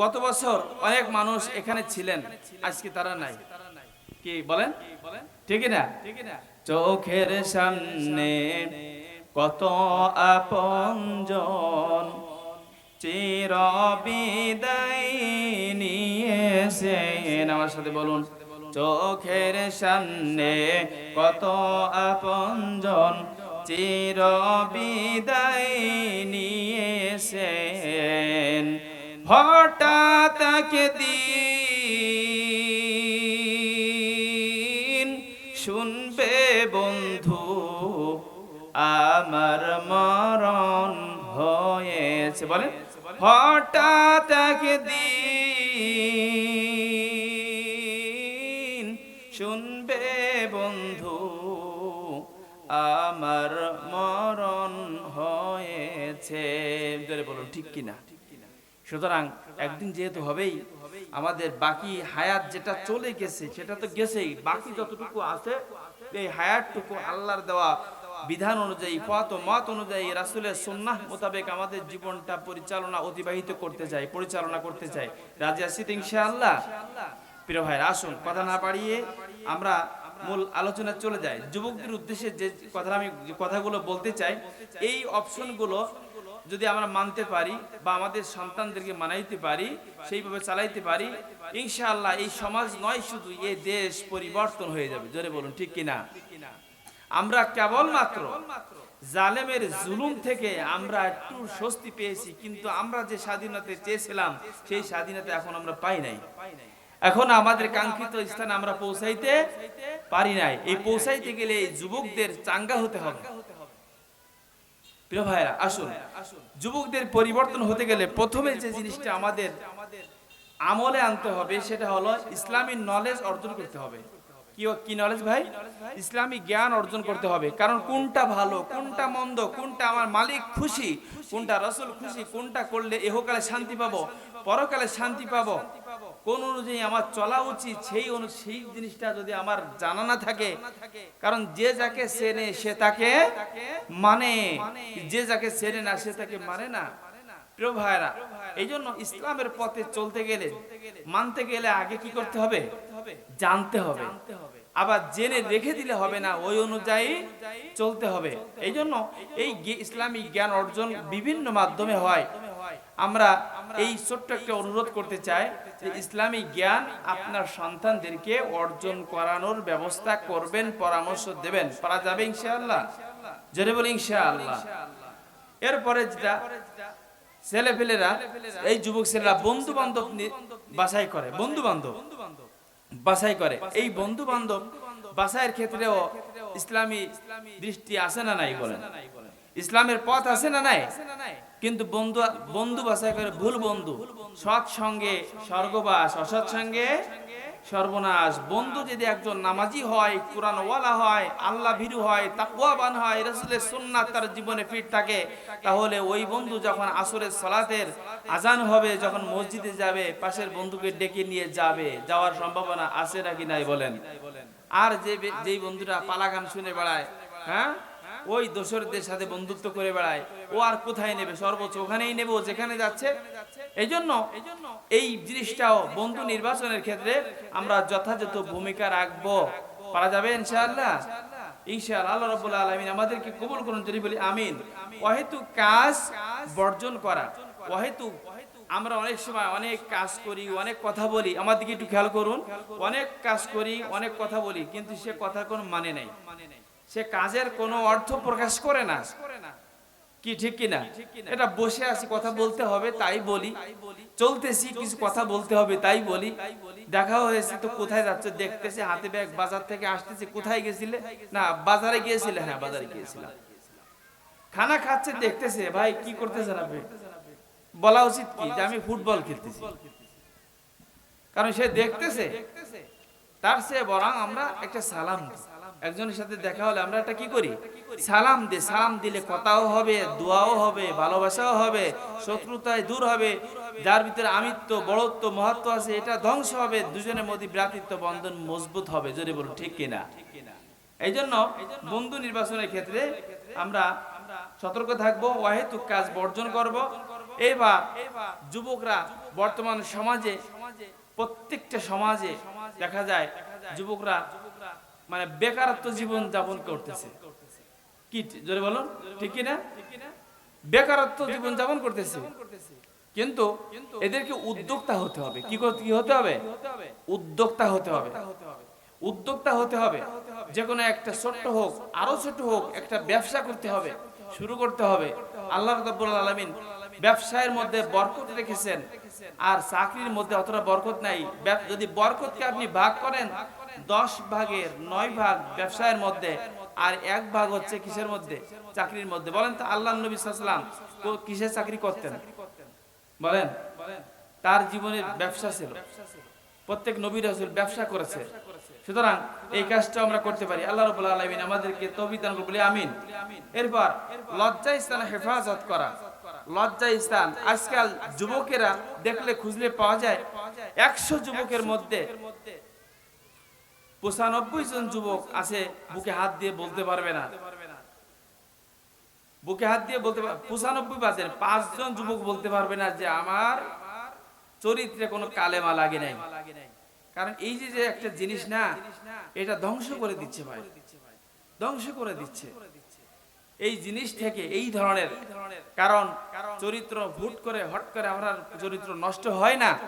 গত বছর অনেক মানুষ এখানে ছিলেন, আজকে তারা নাই। কি বলেন? ঠিক না? চোখের সামনে কত আপনজন চির আমার সাথে বলুন, চোখের সামনে কত আপনজন চির বিদায় নিয়েছেন। হঠাৎ দিন। শুনবে বন্ধু, আমার মরণ হয়েছে। বলেন, হঠাৎ দিন। শুনবে বন্ধু, আমার মরণ হয়েছে। বলুন, ঠিক কিনা? সুতরাং একদিন যেহেতু হবেই, আমাদের বাকি হায়াত যেটা চলে গেছে, সেটা তো গেছেই। বাকি যতটুকু আছে, এই হায়াতটুকু আল্লাহর দেওয়া বিধান অনুযায়ী, পথ ও মত অনুযায়ী, রাসুলের সুন্নাহ মোতাবেক আমাদের জীবনটা পরিচালনা অতিবাহিত করতে চাই, পরিচালনা করতে চাই। রাজি আছি তো ইনশাআল্লাহ? প্রিয় ভাই আসুন, কথা না বাড়িয়ে আমরা মূল আলোচনা চলে যায় যুবকদের উদ্দেশ্যে যে কথা আমি কথাগুলো বলতে চাই, এই অপশনগুলো যদি আমরা মানতে পারি বা আমাদের সন্তানদেরকে মানাইতে পারি, সেইভাবে চালাইতে পারি, ইনশাআল্লাহ এই সমাজ নয় শুধু এই দেশ পরিবর্তন হয়ে যাবে। জোরে বলুন, ঠিক কিনা? আমরা কেবলমাত্র জালেমের জুলুম থেকে আমরা একটু স্বস্তি পেয়েছি, কিন্তু আমরা যে স্বাধীনতা চেয়েছিলাম, সেই স্বাধীনতা এখন আমরা পাই নাই। এখন আমাদের কাঙ্ক্ষিত স্থানে আমরা পৌঁছাইতে পারি নাই। এই পৌঁছাইতে গেলে এই যুবকদের চাঙ্গা হতে হবে। প্রিয় ভাইরা আসুন। যুবকদের পরিবর্তন হতে গেলে প্রথমে যে জিনিসটা আমাদের আমলে আনতে হবে, সেটা হলো ইসলামী নলেজ অর্জন করতে হবে। কি কি নলেজ ভাই? ইসলামী জ্ঞান অর্জন করতে হবে। কারণ কোনটা ভালো, কোনটা মন্দ, কোনটা আমার মালিক খুশি, কোনটা রসুল খুশি, কোনটা করলে এহকালে শান্তি পাবো, পরকালে শান্তি পাবো কোন অনুযায়ী আমার চলা উচিত, সেই সেই জিনিসটা যদি আমার জানা না থাকে, কারণ যে যাকে চেনে সে তাকে মানে। যে যাকে চেনে না সে তাকে মানে না। প্রিয় এই জন্য ইসলামের পথে চলতে গেলে, মানতে গেলে আগে কি করতে হবে? জানতে হবে। আবার জেনে রেখে দিলে হবে না, ওই অনুযায়ী চলতে হবে। এই জন্য এই গে- ইসলামী জ্ঞান অর্জন বিভিন্ন মাধ্যমে হয়। আমরা এই ছোট্ট একটা অনুরোধ করতে চাই যে ইসলামী জ্ঞান আপনার সন্তানদেরকে অর্জন করানোর ব্যবস্থা করবেন পরামর্শ দেবেন। পারা যাবে ইনশাআল্লাহ? জোরে বলি ইনশাআল্লাহ। এরপরে যেটা ছেলে পেলেরা এই যুবক ছেলেরা বন্ধু বান্ধব বাছাই করে বন্ধু বান্ধব বাছাই করে। এই বন্ধু বান্ধব বাছাইয়ের ক্ষেত্রেও ইসলামী দৃষ্টি আছে না নাই বলেন? ইসলামের পথ আছে না নাই? কিন্তু বন্ধু বন্ধু বাছাই করে ভুল বন্ধু। সৎ সঙ্গে স্বর্গবাস অসৎ সঙ্গে সর্বনাশ। বন্ধু যদি একজন নামাজি হয় কোরআন ওয়ালা হয় আল্লাহ ভীরু হয়, তাকওয়াবান হয়, রাসূলের সুন্নাত তার জীবনে ফিট থাকে, তাহলে ওই বন্ধু যখন আসরের সালাতের আজান হবে, যখন মসজিদে যাবে, পাশের বন্ধুকে ডেকে নিয়ে যাবে, যাওয়ার সম্ভাবনা আছে নাকি নাই বলেন? আর যে যেই বন্ধুরা পালাগান শুনে বেড়ায় হ্যাঁ? ওই দোসরদের সাথে বন্ধুত্ব করে বেড়ায়। ও আর কোথায় নেবে? সর্বোচ্চ ওখানেই নেবে ও যেখানে যাচ্ছে। এই জন্য এই জিনিসটাও বন্ধু নির্বাচনের ক্ষেত্রে আমরা যথাযথ ভূমিকা রাখব। পারা যাবে ইনশাআল্লাহ? ইনশাআল্লাহ, আল্লাহ আমাদেরকে কবুল করুন যদি বলি, আমিন। অহেতু কাজ বর্জন করা। অহেতু আমরা অনেক সময় অনেক কাজ করি, অনেক কথা বলি। আমার দিকে একটু খেয়াল করুন। অনেক কাজ করি, অনেক কথা বলি, কিন্তু সে কথার কোনো মানে নাই। সে কাজের কোনো অর্থ প্রকাশ করে না। কি ঠিক কিনা এটা বসে আছি, কথা বলতে হবে, তাই বলি। চলতেছি, কিছু কথা বলতে হবে, তাই বলি। দেখা হয়েছে তো কোথায় যাচ্ছে, দেখতেছে, হাতে ব্যাগ, বাজার থেকে আসতেছে, কোথায় গেছিলে? না, বাজারে গিয়েছিলে হ্যাঁ বাজারে গিয়েছিলাম। খানা খাচ্ছে, দেখতেছে, ভাই, কি করতেছেন আপনি? বলা উচিত কি যে আমি ফুটবল খেলতেছি। কারণ সে দেখতেছে, তার সে বরং আমরা একটা সালাম দিই একজনের সাথে দেখা হলে আমরা একটা কি করি? সালাম দিই সালাম দিলে কথাও হবে, দোয়াও হবে, ভালোবাসাও হবে, শত্রুতায় দূর হবে। যার ভিতরে আমিত্ব, বড়ত্ব, মহত্ব আছে, এটা ধ্বংস হবে। দুজনের মধ্যে ভ্রাতৃত্ব বন্ধন মজবুত হবে। যদি বলুন, ঠিক কিনা? এই জন্য বন্ধু নির্বাচনের ক্ষেত্রে আমরা সতর্ক থাকব অহেতুক কাজ বর্জন করব। এবার যুবকরা বর্তমান সমাজে, প্রত্যেকটা সমাজে দেখা যায়, যুবকরা মানে বেকারত্ব জীবন যাপন করতেছে। কি জোরে বলুন। ঠিক কি না বেকারত্ব জীবন যাপন করতেছে। কিন্তু এদেরকে উদ্যোক্তা হতে হবে। কি কি হতে হবে? উদ্যোক্তা হতে হবে। উদ্যোক্তা হতে হবে। যে কোনো একটা ছোট্ট হোক, আরও ছোট হোক, একটা ব্যবসা করতে হবে। শুরু করতে হবে। আল্লাহ রাব্বুল আলামিন ব্যবসায়ের মধ্যে বরকত রেখেছেন। আর চাকরির মধ্যে অতটা বরকত নাই। যদি বরকতকে আপনি ভাগ করেন দশ ভাগের নয় ভাগ ব্যবসায়ের মধ্যে আর এক ভাগ হচ্ছে কিসের মধ্যে? চাকরির মধ্যে। বলেন তো, আল্লাহ নবী সাল্লাম কিসের চাকরি করতেন? বলেন। তার জীবনের ব্যবসা ছিল। প্রত্যেক নবী রাসূল ব্যবসা করেছে। সুতরাং এই কাজটা আমরা করতে পারি। আল্লাহ রাব্বুল আলামিন আমাদেরকে তৌফিক দান বলি আমিন। এরপর লজ্জা স্থান হেফাজত করা। লজ্জা স্থান। আজকাল যুবকেরা দেখলে খুঁজলে পাওয়া যায়, একশো যুবকের মধ্যে পঁচানব্বই জন যুবক আছে, বুকে হাত দিয়ে বলতে পারবে না। বুকে হাত দিয়ে বলতে পার- পঁচানব্বই বাজেন পাঁচজন যুবক বলতে পারবে না যে আমার চরিত্রে কোনো কালেমা লাগে নাই। কারণ এই যে একটা জিনিস না, এটা ধ্বংস করে দিচ্ছে ভাই। ধ্বংস করে দিচ্ছে। এই জিনিস থেকে এই ধরনের, কারণ চরিত্র ভুট করে, হট করে আমরা চরিত্র নষ্ট হয় না।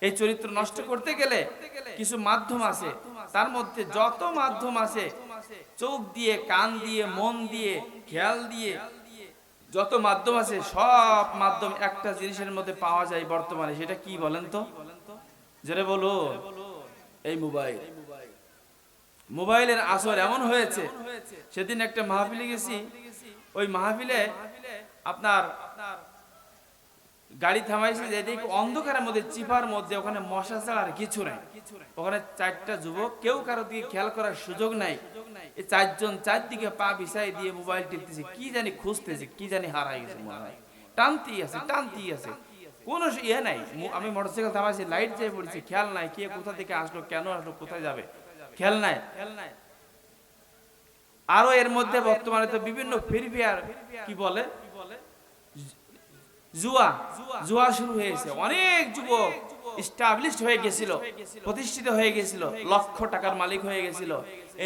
এই চরিত্র নষ্ট করতে গেলে কিছু মাধ্যম আছে। তার মধ্যে যত মাধ্যম আছে, চোখ দিয়ে, কান দিয়ে, মন দিয়ে, খেয়াল দিয়ে, যত মাধ্যম আছে, সব মাধ্যম একটা জিনিসের মধ্যে পাওয়া যায় বর্তমানে। সেটা কি বলেন তো? যেটা বলো এই মোবাইল। মোবাইলের আসর এমন হয়েছে, সেদিন একটা মাহফিলে গেছি। ওই মাহফিলে আপনার গাড়ি থামাইছে যে এদিকে অন্ধকারের মধ্যে, চিপার মধ্যে, ওখানে মশা ছাড়া আর কিছু নাই। ওখানে চারটা যুবক, কেউ কারও দিকে খেয়াল করার সুযোগ নাই। এই চারজন চারদিকে পা বিছাই দিয়ে মোবাইল টিপতেছে, কি জানি খুঁজতেছে, কি জানি হারাই গেছে মনে হয়। টানতেই আছে টানতেই আছে। কোনো ইয়ে নাই। আমি মোটরসাইকেল থামাইছি, লাইট যেয়ে পড়েছি, খেয়াল নাই কে কোথা থেকে আসলো, কেন আসলো, কোথায় যাবে। খেয়াল নাই। খেয়াল নাই আরও এর মধ্যে বর্তমানে তো বিভিন্ন ফ্রি ফায়ার, কি বলে? জুয়া জুয়া শুরু হয়েছে অনেক যুবক স্টাবলিশড হয়ে গেছিল, প্রতিষ্ঠিত হয়ে গেছিল, লক্ষ টাকার মালিক হয়ে গেছিল।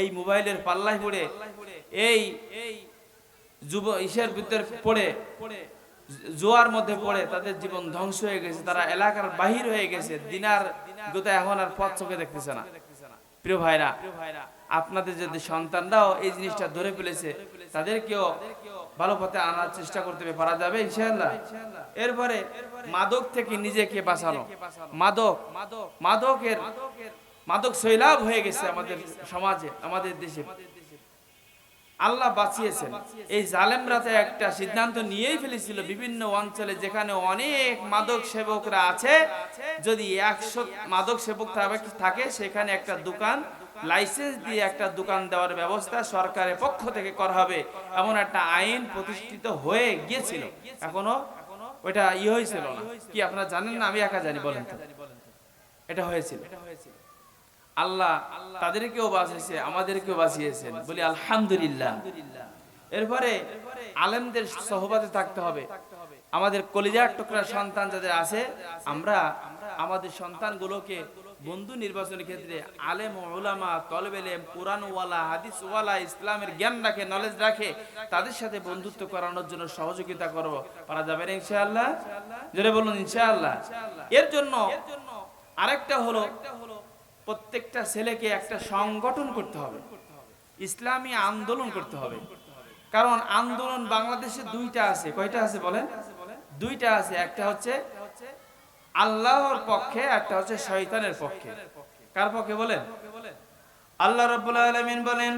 এই মোবাইলের পাল্লায় পড়ে, এই যুব, ইসের ভিতরে পড়ে, জোয়ার মধ্যে পড়ে, তাদের জীবন ধ্বংস হয়ে গেছে, তারা এলাকার বাহির হয়ে গেছে, দিনার গোতা এখন আর পথ চোখে দেখতেছে না। প্রিয় ভাইরা, আপনাদের যদি সন্তানরাও এই জিনিসটা ধরে ফেলেছে, তাদেরকেও ভালো পথে আনার চেষ্টা করতে হবে, পারা যাবে ইনশাআল্লাহ। এরপরে মাদক থেকে নিজেকে বাঁচানো। মাদক মাদকের মাদক সৈলাভ হয়ে গেছে আমাদের সমাজে আমাদের দেশে। আল্লাহ বাঁচিয়েছেন। এই জালেমরা তো একটা সিদ্ধান্ত নিয়েই ফেলেছিল বিভিন্ন অঞ্চলে যেখানে অনেক মাদক সেবকরা আছে যদি একশো মাদক সেবক থাকে সেখানে একটা দোকান লাইসেন্স দিয়ে একটা দোকান দেওয়ার ব্যবস্থা সরকারের পক্ষ থেকে করা হবে এমন একটা আইন প্রতিষ্ঠিত হয়ে গিয়েছিল। এখনও ওইটা ই হয়েছিল না। কি আপনারা জানেন না? আমি একা জানি, বলেন এটা হয়েছিল। আল্লাহ তাদেরকেও বাঁচিয়েছে, আমাদেরকেও বাঁচিয়েছেন। বলি আলহামদুলিল্লাহ। এরপরে আলেমদের সহবাদে থাকতে হবে। আমাদের কলিজার টুকরা সন্তান যাদের আছে, আমরা আমাদের সন্তানগুলোকে বন্ধু নির্বাচনের ক্ষেত্রে আলেম ওলামা তলবেলেম কোরআনওয়ালা, হাদিসওয়ালা, ইসলামের জ্ঞান রাখে নলেজ রাখে, তাদের সাথে বন্ধুত্ব করানোর জন্য সহযোগিতা করব পারা যাবে না ইনশাআল্লাহ? জোরে বলুন, ইনশাআল্লাহ। এর জন্য আরেকটা হলো, প্রত্যেকটা ছেলেকে একটা সংগঠন করতে হবে। ইসলামী আন্দোলন করতে হবে। কারণ আন্দোলন বাংলাদেশে দুইটা আছে। কয়টা আছে বলেন? দুইটা আছে। একটা হচ্ছে আল্লাহর পক্ষে, একটা হচ্ছে শয়তানের পক্ষে। কার পক্ষে বলেন? আল্লাহ রাব্বুল আলামিন বলেন,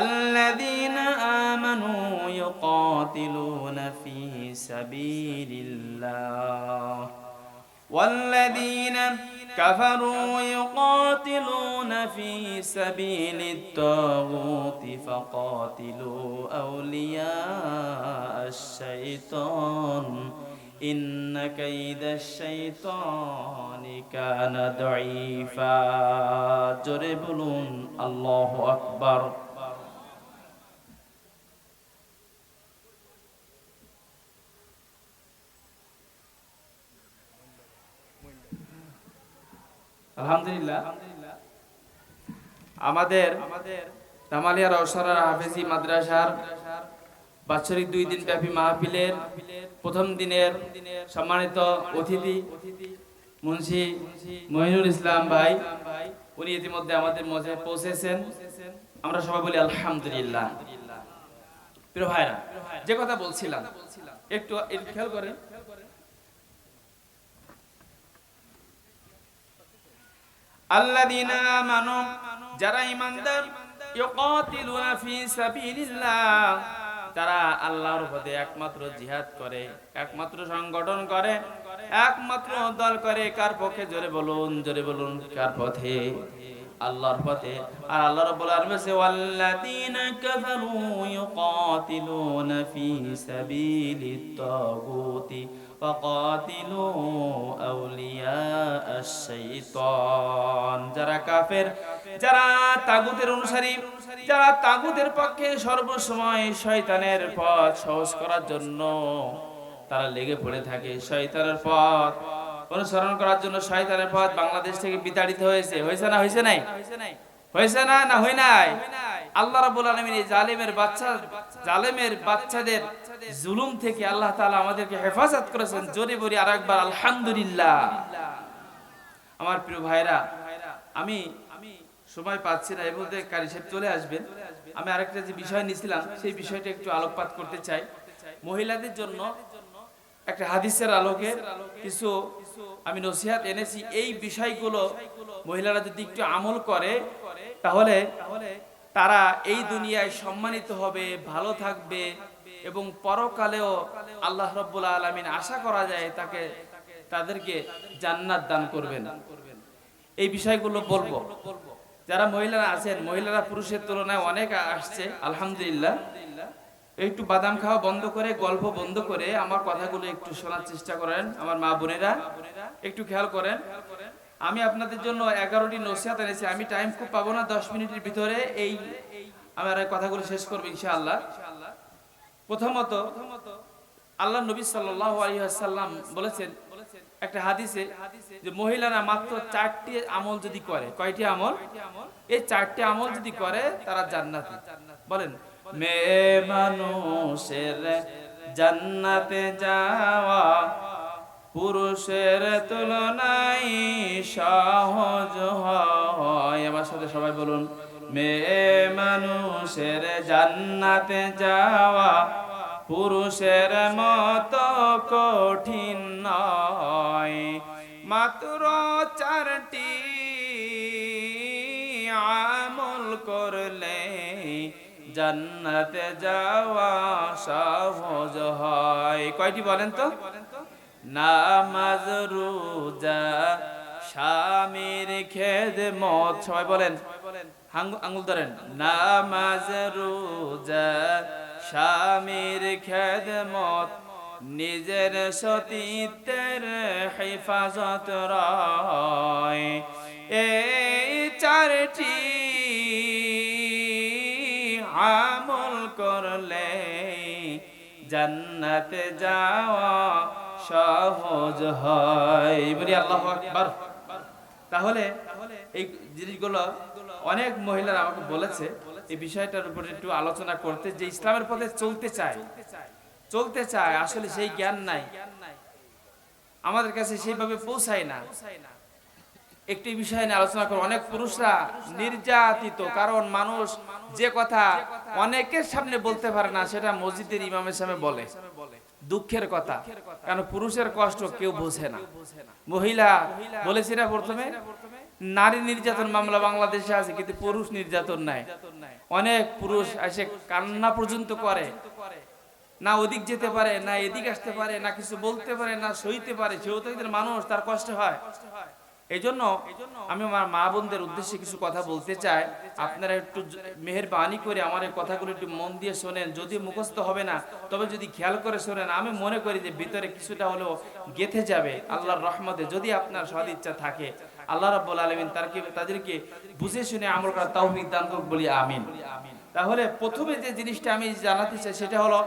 আল্লাযীনা আমানু ইউকাতিলুনা ফী সাবিলিল্লাহ, ওয়াল্লাযীনা কাফারু ইউকাতিলুনা ফী সাবিলিত তাগুতি ফাকাতিলু আউলিয়া আশ-শাইতান ان كيد الشيطان كان ضعيفا. جربلون الله اكبر আলহামদুলিল্লাহ। আমাদের আমাদের তামালিয়ার অসরার হাফেজি মাদ্রাসার বাৎসরিক দুই দিন ব্যাপী মাহফিলের প্রথম দিনের সম্মানিত অতিথি মুন্সি মহিনুল ইসলাম ভাই, উনি ইতিমধ্যে আমাদের মধ্যে পৌঁছেছেন। আমরা সবাই বলি আলহামদুলিল্লাহ। প্রিয় ভাইরা, যে কথা বলছিলাম একটু খেয়াল করেন। আল্লাযীনা আমানু, যারা ঈমানদার, ইউকাতিলুনা ফি সাবিলিল্লাহ। তারা আল্লাহর পথে একমাত্র জিহাদ করে, একমাত্র সংগঠন করে, একমাত্র দল করে, কার পক্ষে জোরে বলুন জোরে বলুন, কার পথে? আল্লাহর পথে। আর আল্লাহ রাব্বুল আলামিন বলেছে, ওয়াল্লাযীনা কাফারু ইউকাতিলুনা ফি সাবিলিত তাগুতি ফাকাতিলু আউলিয়া আশ-শাইতান যারা কাফের, যারা তাগুতের অনুসারী যারা তাগুতের পক্ষে সর্বসময় শয়তানের পথ সহজ করার জন্য তারা লেগে পড়ে থাকে শয়তানের পথ। অনুসরণ করার জন্য শয়তানের পথ বাংলাদেশ থেকে বিতাড়িত হয়েছে। হয়েছে না, হয়েছে নাই? হয়েছে না না, হয় নাই? আল্লাহ রাব্বুল আলামিন এই জালেমের বাচ্চা জালেমের বাচ্চাদের জুলুম থেকে আল্লাহ তাআলা আমাদেরকে হেফাজত করেছেন। জোরে বলি আরেকবার, আলহামদুলিল্লাহ। আমার প্রিয় ভাইরা, আমি সময় পাচ্ছি না এর মধ্যে কারি সাহেব চলে আসবেন। আমি আরেকটা যে বিষয় নিয়েছিলাম, সেই বিষয়টা একটু আলোকপাত করতে চাই। মহিলাদের জন্য একটা হাদিসের আলোকে কিছু আমি নসিহাত এনেছি। এই বিষয়গুলো মহিলারা যদি একটু আমল করে, তাহলে তারা এই দুনিয়ায় সম্মানিত হবে, ভালো থাকবে এবং পরকালেও আল্লাহ রব্বুল আলমিন আশা করা যায় তাকে, তাদেরকে জান্নাত দান করবেন। এই বিষয়গুলো বলব। যারা মহিলারা আছেন, মহিলারা পুরুষের তুলনায় অনেক আসছে, আলহামদুলিল্লাহ। একটু বাদাম খাওয়া বন্ধ করে, গল্প বন্ধ করে আমার কথাগুলো একটু শোনার চেষ্টা করেন, আমার মা বোনেরা। একটু খেয়াল করেন। আমি আপনাদের জন্য এগারোটি নসিহাত এনেছি, আমি টাইম খুব পাবো না, দশ মিনিটের ভিতরে এই আমার কথাগুলো শেষ করব ইনশাআল্লাহ। প্রথমত প্রথমত আল্লাহ নবী আলাইহি ওয়াসাল্লাম বলেছেন একটা হাদিসে যে মহিলারা মাত্র চারটি আমল যদি করে, কয়টি আমল? এই চারটি আমল যদি করে, তারা জান্নাতি। বলেন, মেয়ে মানুষের জান্নাতে যাওয়া পুরুষের তুলনায় সহজ হয়। আমার সাথে সবাই বলুন, মেয়ে মানুষের জান্নাতে যাওয়া পুরুষের মতো কঠিন নয়। মাত্র চারটি আমল করলে জান্নাতে যাওয়া সহজ হয়। কয়টি বলেন তো? নামাজ, রোজা, স্বামীর খেদ মত সবাই বলেন। আঙ্গুল ধরেন। নামাজ, রোজা স্বামীর খেদ মত নিজের সতীত্বের হেফাজত এই চারটি আমল করলে জান্নাতে যাওয়া সহজ হয়। বলি আল্লাহ আকবার। তাহলে এই জিনিসগুলো অনেক মহিলারা আমাকে বলেছে। এই বিষয়টার উপর একটু আলোচনা করতে, যে ইসলামের পথে চলতে চায়। চলতে চায়, আসলে সেই জ্ঞান নাই। আমাদের কাছে সেইভাবে পৌঁছায় না। একটি বিষয় নিয়ে আলোচনা করো অনেক পুরুষরা নির্যাতিত, কারণ মানুষ যে কথা অনেকের সামনে বলতে পারে না, সেটা মসজিদের ইমামের সামনে বলে। দুঃখের কথা। কারণ পুরুষের কষ্ট কেউ বোঝে না। মহিলা বলেছি না প্রথমে? নারী নির্যাতন মামলা বাংলাদেশে আছে, কিন্তু পুরুষ নির্যাতন নাই। অনেক পুরুষ এসে কান্না পর্যন্ত করে। না ওদিক যেতে পারে, না এদিক আসতে পারে, না কিছু বলতে পারে, না সইতে পারে যেহেতু একজন মানুষ, তার কষ্ট হয়। এই জন্য আমি আমার মা বোনদের উদ্দেশ্যে কিছু কথা বলতে চাই। আপনারা একটু মেহরবানি করে আমার এই কথাগুলো একটু মন দিয়ে শোনেন। যদি মুখস্থ হবে না, তবে যদি খেয়াল করে শোনেন, আমি মনে করি যে ভিতরে কিছুটা হলেও গেথে যাবে আল্লাহর রহমতে, যদি আপনার সদ ইচ্ছা থাকে। আল্লাহ রাব্বুল আলামিন তারকে, তাদেরকে বুঝে শুনে আমল করার তৌফিক দান করুক বলি আমিন। তাহলে প্রথমে যে জিনিসটা আমি জানাতে চাই সেটা হলো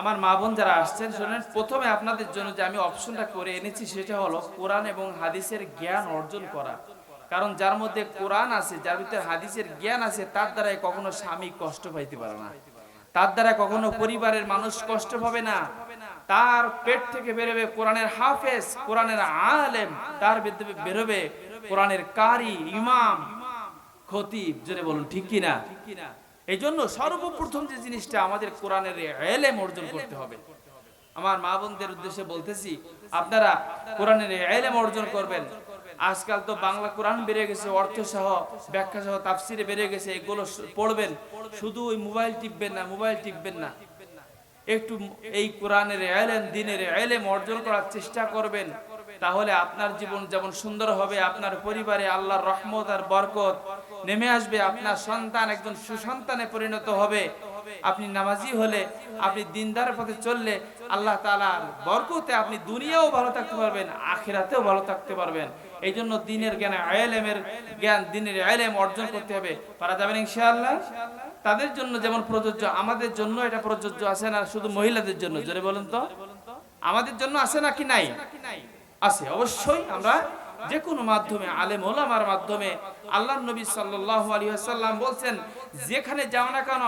আমার মা বোন যারা আসছেন, শোনেন, প্রথমে আপনাদের জন্য যে আমি অপশনটা করে এনেছি সেটা হলো কোরআন এবং হাদিসের জ্ঞান অর্জন করা। কারণ যার মধ্যে কোরআন আছে, যার ভিতরে হাদিসের জ্ঞান আছে, তার দ্বারাই কখনো স্বামী কষ্ট পাইতে পারে না। তার দ্বারা কখনো পরিবারের মানুষ কষ্ট পাবে না। তার পেট থেকে বেরোবে কোরআনের হাফেজ, কোরআনের আলেম, তার বেরোবে কোরআনের কারি, ইমাম, খতিব, জোরে বলুন, ঠিক কিনা? এই জন্য সর্বপ্রথম যে জিনিসটা আমাদের কোরআনের এলেম অর্জন করতে হবে। আমার মা বোনদের উদ্দেশ্যে বলতেছি, আপনারা কোরআনের এলেম অর্জন করবেন। আজকাল তো বাংলা কোরআন বেড়ে গেছে অর্থ সহ ব্যাখ্যা সহ তাফসিরে বেড়ে গেছে, এগুলো পড়বেন। শুধু ওই মোবাইল টিপবেন না, মোবাইল টিপবেন না। একটু এই কোরআনের এলেম, দিনের এলেম অর্জন করার চেষ্টা করবেন, তাহলে আপনার জীবন যেমন সুন্দর হবে, আপনার পরিবারে আল্লাহর রহমত আর বরকত নেমে আসবে, আপনার সন্তান একজন সুসন্তানে পরিণত হবে। আপনি নামাজি হলে, আপনি দিনদার পথে চললে আল্লাহ তাআলার বরকতে আপনি দুনিয়াও ভালো থাকতে পারবেন, আখিরাতেও ভালো থাকতে পারবেন। এই জন্য দিনের জ্ঞান আলেমের জ্ঞান, দিনের আলেম অর্জন করতে হবে। পারা যাবেন ইনশাআল্লাহ? তাদের জন্য যেমন প্রযোজ্য, আমাদের জন্য এটা প্রযোজ্য আছে না শুধু মহিলাদের জন্য? জোরে বলুন তো। আমাদের জন্য আছে নাকি নাই? আছে, অবশ্যই আমরা যে কোনো মাধ্যমে, আলেম ওলামার মাধ্যমে আল্লাহ নবী সাল্লাল্লাহু আলাইহি ওয়াসাল্লাম বলছেন, যেখানে যাও না কেন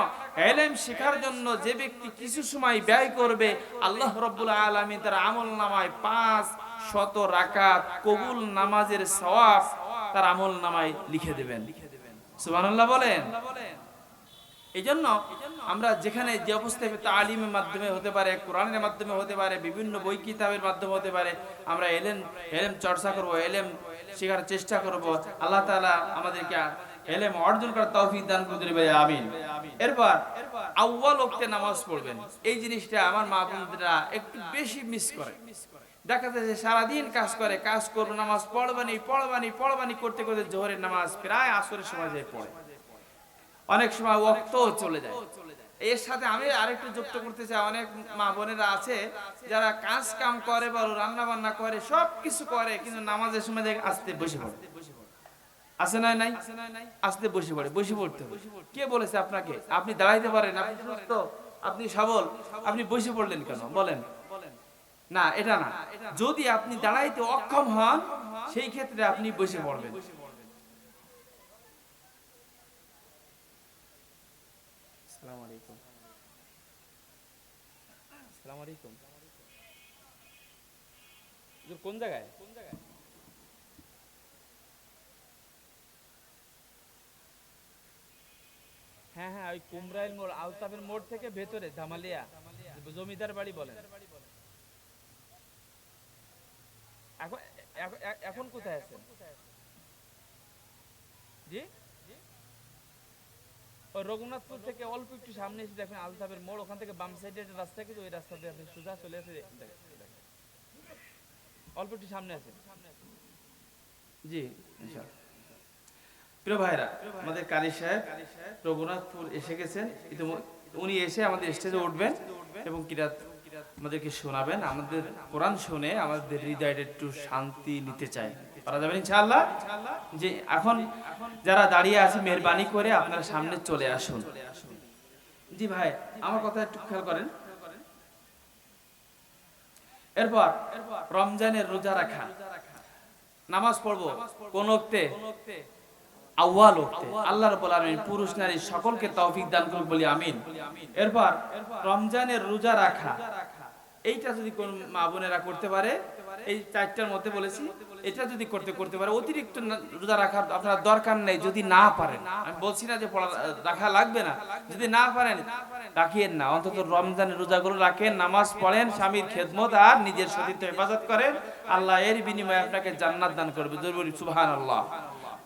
এলেম শেখার জন্য যে ব্যক্তি কিছু সময় ব্যয় করবে, আল্লাহ রব্বুল আলামিন তার আমল নামায় পাঁচ শত রাকাত কবুল নামাজের সওয়াব তার আমল নামায় লিখে দেবেন। সুবহানাল্লাহ বলেন? এই জন্য আমরা যেখানে যে অবস্থায় তালিমের মাধ্যমে হতে পারে, কোরআনের মাধ্যমে হতে পারে, বিভিন্ন বই কিতাবের মাধ্যমে হতে পারে, আমরা এলেম এলেম চর্চা করব, এলেম শেখার চেষ্টা করব, আল্লাহ তাআলা আমাদেরকে এলেম অর্জন করার তৌফিক দান করতে পারে আমিন। এরপর আউয়াল ওয়াক্তে নামাজ পড়বেন। এই জিনিসটা আমার মা বোনরা একটু বেশি মিস করে। দেখা যায় যে সারাদিন কাজ করে, কাজ করব নামাজ পড়বানি পড়বানি পড়বানি করতে করতে জোহরের নামাজ প্রায় আসরের সময় যায় পড়ে। অনেক সময় ওক্ত চলে যায়। এর সাথে আমি আরেকটু যুক্ত করতে চাই, অনেক মা বোনেরা আছে যারা কাজ কাম করে বা রান্না বান্না করে সব কিছু করে, কিন্তু নামাজের সময় দেখে আসতে বসে পড়ে। আছে না নাই? আসতে বসে পড়ে, বসে পড়তে কে বলেছে আপনাকে? আপনি দাঁড়াইতে পারেন, আপনি সুস্থ, আপনি সবল, আপনি বসে পড়লেন কেন? বলেন। না, এটা না। যদি আপনি দাঁড়াইতে অক্ষম হন, সেই ক্ষেত্রে আপনি বসে পড়বেন। কোন জায়গায়? হ্যাঁ হ্যাঁ ওই কুমরাইল মোড়, আলতাফের মোড় থেকে ভেতরে, ধামালিয়া, জমিদার বাড়ি বলেন। এখন, এখন- কোথায় আছেন? জি? ওই রঘুনাথপুর থেকে অল্প একটু সামনে এসে দেখেন আলতাফের মোড়, ওখান থেকে বাম সাইডে একটা রাস্তা কিন্তু ওই রাস্তা দিয়ে আপনি সোজা চলে আসে। অল্প একটু সামনে আছে জি প্রিয় ভাইরা আমাদের কারি সাহেব রঘুনাথপুর এসে গেছেন। উনি এসে আমাদের স্টেজে উঠবেন এবং কিরাত আমাদেরকে শোনাবেন, আমাদের কোরআন শুনে আমাদের হৃদয়টা একটু শান্তি নিতে চাই পারা যাবে ইনশাআল্লাহ? যে এখন যারা দাঁড়িয়ে আছে, মেহরবানি করে সামনে চলে আসুন। জি ভাই, আমার কথা একটু খেয়াল করেন। এরপর রমজানের রোজা রাখা। নামাজ পড়ব কোন আল্লাহ রাব্বুল আলামিন পুরুষ, নারী সকলকে তৌফিক দান করুক বলি আমিন। এরপর রমজানের রোজা রাখা। এইটা যদি কোন মা বোনেরা করতে পারে, এই চারটার মধ্যে বলেছি, এটা যদি করতে করতে পারে, অতিরিক্ত রোজা রাখার আপনার দরকার নেই যদি না পারেন। আমি বলছি না যে রাখা লাগবে না, যদি না পারেন, রাখিয়েন না। অন্তত রমজানের রোজাগুলো রাখেন, নামাজ পড়েন, স্বামীর খেদমত আর নিজের সতীর্থ হেফাজত করেন। আল্লাহ এর বিনিময়ে আপনাকে জান্নাত দান করবে। জরুরি সুবহান আল্লাহ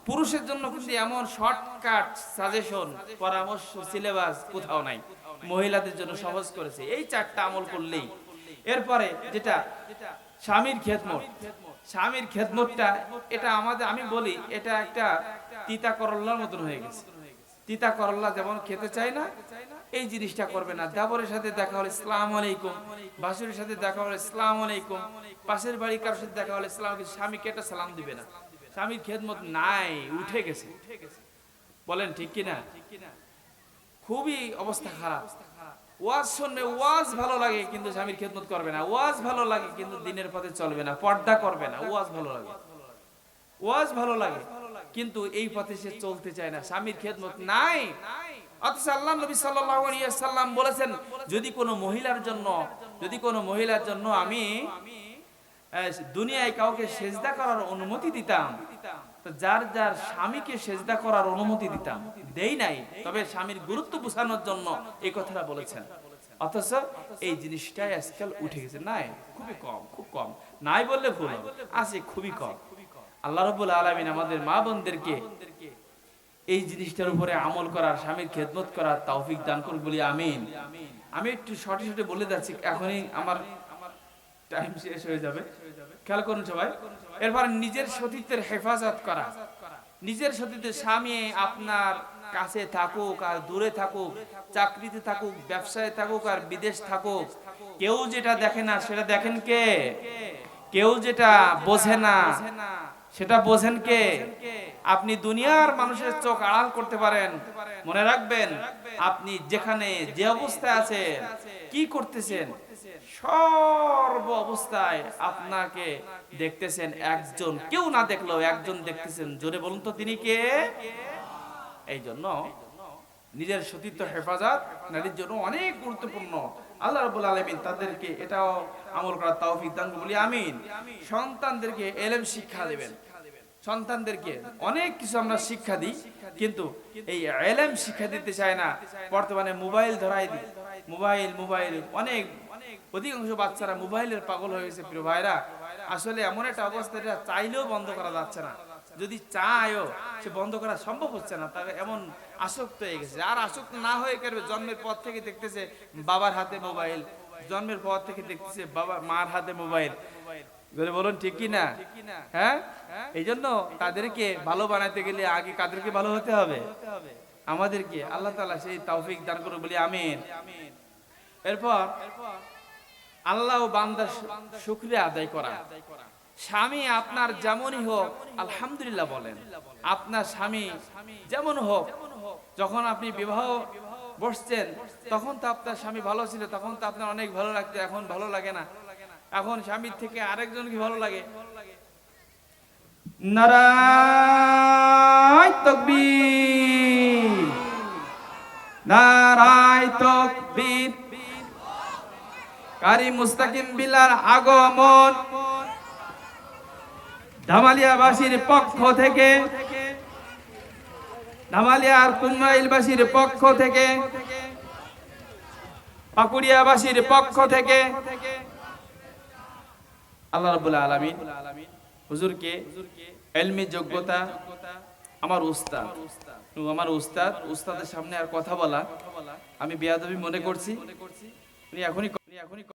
পুরুষের জন্য কিন্তু এমন শর্টকাট সাজেশন, পরামর্শ, সিলেবাস কোথাও নাই। মহিলাদের জন্য সহজ করেছে। এই চারটা আমল করলেই এরপরে যেটা স্বামীর খেদমত। স্বামীর খেদমতটা, এটা আমাদের, আমি বলি, এটা একটা তিতা করল্লার মতন হয়ে গেছে। তিতা করল্লা যেমন খেতে চায় না, এই জিনিসটা করবে না। দেবরের সাথে দেখা হলে ইসলাম আলাইকুম। বাসুরের সাথে দেখা হলে ইসলাম আলাইকুম। পাশের বাড়ি কারোর সাথে দেখা হলে ইসলাম স্বামীকে একটা সালাম দিবে না। স্বামীর খেদমত নাই, উঠে গেছে। বলেন, ঠিক কিনা? খুবই অবস্থা খারাপ। ওয়াজ শুনবে ওয়াজ ভালো লাগে, কিন্তু স্বামীর খেদমত করবে না। ওয়াজ ভালো লাগে, কিন্তু দিনের পথে চলবে না, পর্দা করবে না। ওয়াজ ভালো লাগে। ওয়াজ ভালো লাগে, কিন্তু এই পথে সে চলতে চায় না। স্বামীর খেদমত নাই। অথচ আল্লাহ নবী সাল্লাল্লাহু সাল্লাম বলেছেন, যদি কোনো মহিলার জন্য, যদি কোনো মহিলার জন্য আমি দুনিয়ায় কাউকে সেজদা করার অনুমতি দিতাম যার যার স্বামীকে সেজদা করার অনুমতি দিতাম, দেই নাই, তবে স্বামীর গুরুত্ব বোঝানোর জন্য এই কথাটা বলেছেন। অথচ এই জিনিসটাই আজকাল উঠে গেছে। নাই, খুবই কম, খুব কম। নাই বললে ভুল আছে খুবই কম। আল্লাহ রবুল আলমিন আমাদের মা বোনদেরকে এই জিনিসটার উপরে আমল করার, স্বামীর খেদমত করার তৌফিক দান করুক বলি আমিন। আমি একটু শর্টে শর্টে বলে যাচ্ছি, এখনই আমার টাইম শেষ হয়ে যাবে। খেয়াল করুন সবাই। এরপর নিজের সতীত্বের হেফাজত করা। নিজের সতীত্বের স্বামী আপনার কাছে থাকুক আর দূরে থাকুক, চাকরিতে থাকুক, ব্যবসায় থাকুক আর বিদেশ থাকুক, কেউ যেটা দেখে না সেটা দেখেন কে? কেউ যেটা বোঝে না সেটা বোঝেন কে? আপনি দুনিয়ার মানুষের চোখ আড়াল করতে পারেন। মনে রাখবেন, আপনি যেখানে যে অবস্থায় আছেন, কি করতেছেন? সর্ব অবস্থায় আপনাকে দেখতেছেন একজন। কেউ না দেখলেও একজন দেখতেছেন। জোরে বলুন তো তিনি কে? এই জন্য নিজের সতীত্ব, হেফাজত, নারীর জন্য অনেক গুরুত্বপূর্ণ। আল্লাহ রাব্বুল আলামিন তাদেরকে এটাও আমল করার তৌফিক দান বলি আমিন। সন্তানদেরকে এলেম শিক্ষা দেবেন। সন্তানদেরকে অনেক কিছু আমরা শিক্ষা দিই, কিন্তু এই এলেম শিক্ষা দিতে চায় না। বর্তমানে মোবাইল ধরাই দিই। মোবাইল মোবাইল, অনেক অধিকাংশ বাচ্চারা মোবাইলের পাগল হয়ে গেছে, প্রিয় ভাইরা। আসলে এমন একটা অবস্থা এটা চাইলেও বন্ধ করা যাচ্ছে না। যদি চায়ও, সে বন্ধ করা সম্ভব হচ্ছে না, তাহলে এমন আসক্ত হয়ে গেছে। আর আসক্ত না হয়ে করবে জন্মের পর থেকে দেখতেছে বাবার হাতে মোবাইল। জন্মের পর থেকে দেখতেছে বাবা, মার হাতে মোবাইল। বলুন ঠিক না? হ্যাঁ? এই জন্য তাদেরকে ভালো বানাইতে গেলে আগে কাদেরকে ভালো হতে হবে? আমাদেরকে। আল্লাহ তাআলা সেই তৌফিক দান করুন বলি আমিন। এরপর আল্লাহ বান্দার শুকরিয়া আদায় করা। স্বামী আপনার যেমনই হোক, আলহামদুলিল্লাহ বলেন। আপনার স্বামী যেমন হোক, যখন আপনি বিবাহ বসছেন, তখন তো আপনার স্বামী ভালো ছিল, তখন তো আপনার অনেক ভালো লাগতো, এখন ভালো লাগে না। এখন স্বামীর থেকে আরেকজনকে ভালো লাগে। নারায় তকবীর। নারায় তকবীর। কারি মুস্তাকিম বিলার আগমন। ধামালিয়াবাসীর পক্ষ থেকে ধামালিয়ার কুমাইলবাসীর পক্ষ থেকে, পাকুড়িয়াবাসীর পক্ষ থেকে, আল্লাহ রাব্বুল আলামিন, হুজুরকে এলমি যোগ্যতা, আমার উস্তাদ। আমার উস্তাদ, উস্তাদের সামনে আর কথা বলা, আমি বেয়াদবি মনে করছি। উনি এখনই এখনই